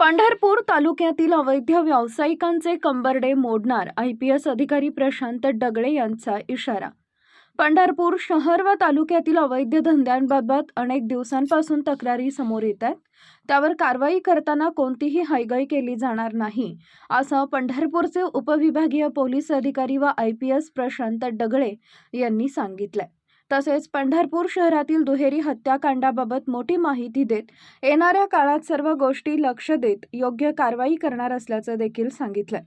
पंढरपूर तालुक्यातील अवैध व्यावसायिकांचे कंबरडे मोडणार आय पी एस अधिकारी प्रशांत डगळे यांचा इशारा. पंढरपूर शहर व तालुक्यातील अवैध धंद्यांबाबत अनेक दिवसांपासून तक्रारी समोर येत आहेत. त्यावर कारवाई करताना कोणतीही हयगय केली जाणार नाही असं पंढरपूरचे उपविभागीय पोलीस अधिकारी व I P S Prashant Dagale यांनी सांगितलंय. तसेच पंढरपूर शहरातील दुहेरी हत्याकांडाबाबत मोठी माहिती देत येणाऱ्या काळात सर्व गोष्टी लक्ष देत योग्य कारवाई करणार असल्याचं देखील सांगितलंय.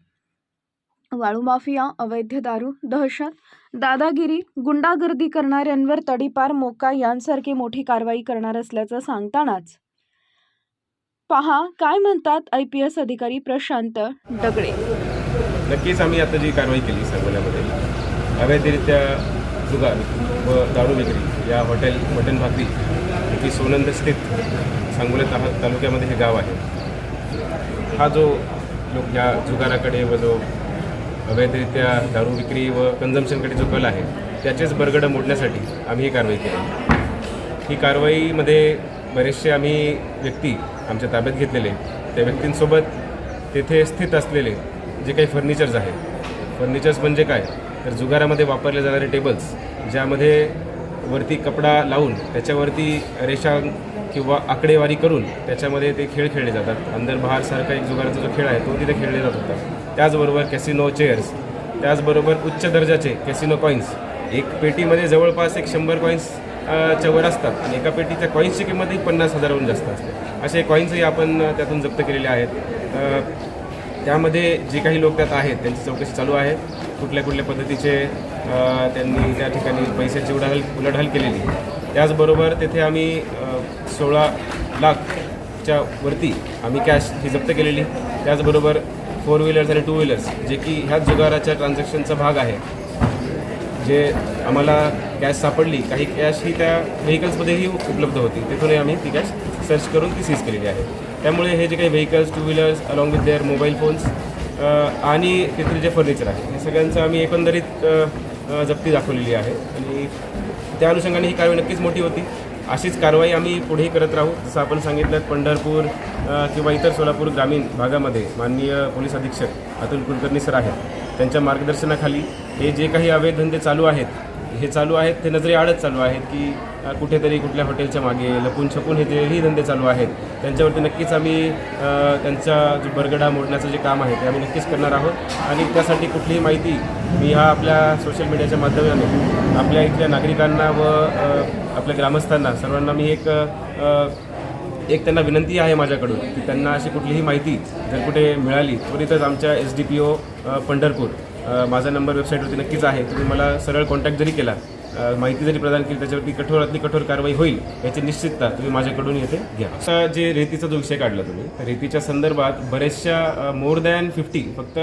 वाळू माफिया अवैध दारू दहशत दादागिरी गुंडागर्दी करणाऱ्यांवर तडीपार मोका यांसारखी मोठी कारवाई करणार असल्याचं सांगतानाच पहा काय म्हणतात आय पी एस अधिकारी प्रशांत डगळे नक्कीच आम्ही आता जी कारवाई केली सांगोल्यामध्ये अवैधरित्या जुगार व दारू विक्री या हॉटेल मटन भाकरी की सोनंद स्थित सांगोला ता तालुक्यामध्ये हे गाव आहे. हा जो लोक या जुगाराकडे व जो अवैधरित्या दारू विक्री व कन्झम्पशनकडे जो कल आहे त्याचेच बरगडं मोडण्यासाठी आम्ही ही कारवाई केली. ही कारवाईमध्ये बरेचसे आम्ही व्यक्ती आमच्या ताब्यात घेतलेले त्या व्यक्तींसोबत तेथे स्थित असलेले जे काही फर्निचर्स आहेत. फर्निचर्स म्हणजे काय? तर जुगारामध्ये वापरले जाणारे टेबल्स ज्यामध्ये वरती कपडा लावून त्याच्यावरती रेषा किंवा आकडेवारी करून त्याच्यामध्ये ते खेळ खेळले जातात. अंदर बहारसारखा एक जुगाराचा जो खेळ आहे तो तिथे खेळले जात होता. त्याचबरोबर कॅसिनो चेअर्स त्याचबरोबर उच्च दर्जाचे कॅसिनो कॉईन्स एक पेटीमध्ये जवळपास एक शंभर कॉईन्स च्या वर असतात आणि एका पेटीच्या कॉईन्सची किंमतही पन्नास हजाराहून जास्त असते. असे कॉईन्सही आपण त्यातून जप्त केलेले आहेत. त्यामध्ये जे काही लोक त्यात आहेत त्यांची चौकशी चालू आहे. कुठल्या कुठल्या पद्धतीचे त्यांनी त्या ठिकाणी पैशाची उलाढाल उलाढाल केलेली. त्याचबरोबर तेथे आम्ही सोळा लाखच्या वरती आम्ही कॅश ही जप्त केलेली. त्याचबरोबर फोर व्हीलर्स आणि टू व्हीलर्स जे की ह्या जुगाराच्या ट्रान्झॅक्शनचा भाग आहे. जे आम्हाला कॅश सापडली काही कॅश ही त्या व्हेकल्समध्येही उपलब्ध होती. तिथूनही आम्ही ती कॅश सर्च करून ती सीज केलेली आहे. त्यामुळे हे जे काही vehicles two wheelers along with their mobile phones आणि तिथलं जे फर्निचर आहे हे सगळ्यांचं आम्ही एकंदरीत जप्ती दाखवलेली आहे. आणि त्या अनुषंगाने ही कारवाई नक्कीच मोठी होती. अशीच कारवाई आम्ही पुढेही करत राहू जसं आपण सांगितलं पंढरपूर किंवा इतर सोलापूर ग्रामीण भागामध्ये माननीय पोलीस अधीक्षक अतुल कुलकर्णी सर आहेत. त्यांच्या मार्गदर्शनाखाली हे जे काही अवैध धंदे चालू आहेत हे चालू आहेत ते नजरेआडच चालू आहेत की कुठेतरी कुठल्या हॉटेलच्या मागे लपून छपून हे जेही धंदे चालू आहेत त्यांच्यावरती नक्कीच आम्ही त्यांचा जो बरगडा मोडण्याचं जे काम आहे ते आम्ही नक्कीच करणार आहोत. आणि त्यासाठी कुठलीही माहिती मी ह्या आपल्या सोशल मीडियाच्या माध्यमाने आपल्या इथल्या नागरिकांना व आपल्या ग्रामस्थांना सर्वांना मी एक एक त्यांना विनंती आहे माझ्याकडून की त्यांना अशी कुठलीही माहिती जर कुठे मिळाली त्वरितच आमच्या S D P O Pandharpur माझा नंबर वेबसाईटवरती नक्कीच आहे. तुम्ही मला सरळ कॉन्टॅक्ट जरी केला माहिती जरी प्रदान केली त्याच्यावरती कठोरातली कठोर कारवाई होईल याची निश्चितता तुम्ही माझ्याकडून येथे घ्या. असा जे रेतीचा जो विषय काढला तुम्ही तर रेतीच्या संदर्भात बऱ्याचशा मोर दॅन फिफ्टी फक्त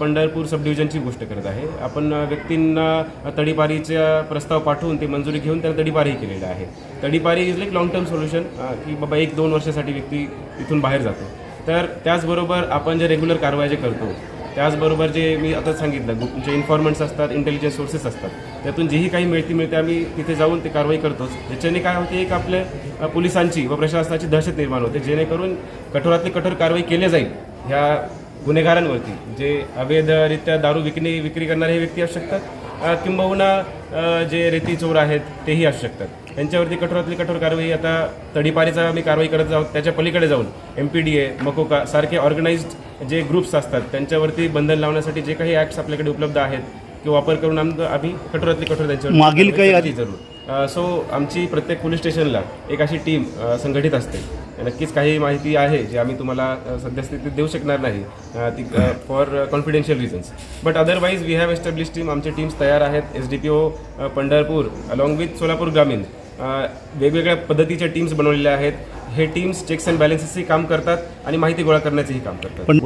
पंढरपूर सब डिव्हिजनची गोष्ट करत आहे. आपण व्यक्तींना तडीपारीचा प्रस्ताव पाठवून ते मंजुरी घेऊन त्यांना तडीपारीही केलेलं आहे. तडीपारी is like long term solution की बाबा एक दोन वर्षासाठी व्यक्ती इथून बाहेर जातो. तर त्याचबरोबर आपण जे रेग्युलर कारवाई जे करतो त्याचबरोबर जे मी आता सांगितलं जे इन्फॉर्मंट्स असतात इंटेलिजन्स सोर्सेस असतात त्यातून जेही काही मिळती मिळते आम्ही तिथे जाऊन ते कारवाई करतोच. ज्याच्याने काय होते एक आपल्या पोलिसांची व प्रशासनाची दहशत निर्माण होते जेणेकरून कठोरातली कठोर कारवाई केली जाईल ह्या गुन्हेगारांवरती. जे अवैधरित्या दारू विकणे विक्री करणारे हे व्यक्ती असू शकतात किंबहुना जे रेती चोर आहेत तेही असू शकतात. त्यांच्यावरती कठोरातली कठोर कारवाई आता तडीपारीचा आम्ही कारवाई करत आहोत त्याच्या पलीकडे जाऊन M P D A MCOCA सारखे ऑर्गनाईज्ड जे ग्रुप्स असतात त्यांच्यावरती बंधन लावण्यासाठी जे काही ॲक्ट्स आपल्याकडे उपलब्ध आहेत ते वापर करून आम आम्ही कठोरातली कठोर त्यांच्यावर मागील काही आधी- जरूर. सो आमची प्रत्येक पोलीस स्टेशनला एक अशी टीम संघटित असते. नक्कीच काही माहिती आहे जी आम्ही तुम्हाला अ, सद्यस्थितीत देऊ शकणार नाही ती for confidential reasons but otherwise we have establish team आमचे टीम्स तयार आहेत. S D P O Pandharpur along with Solapur ग्रामीण. वेगवेगळ्या पद्धतीच्या टीम्स बनवलेल्या आहेत. हे टीम्स चेक्स अँड बॅलन्सेसही काम करतात आणि माहिती गोळा करण्याचंही काम करतात. पण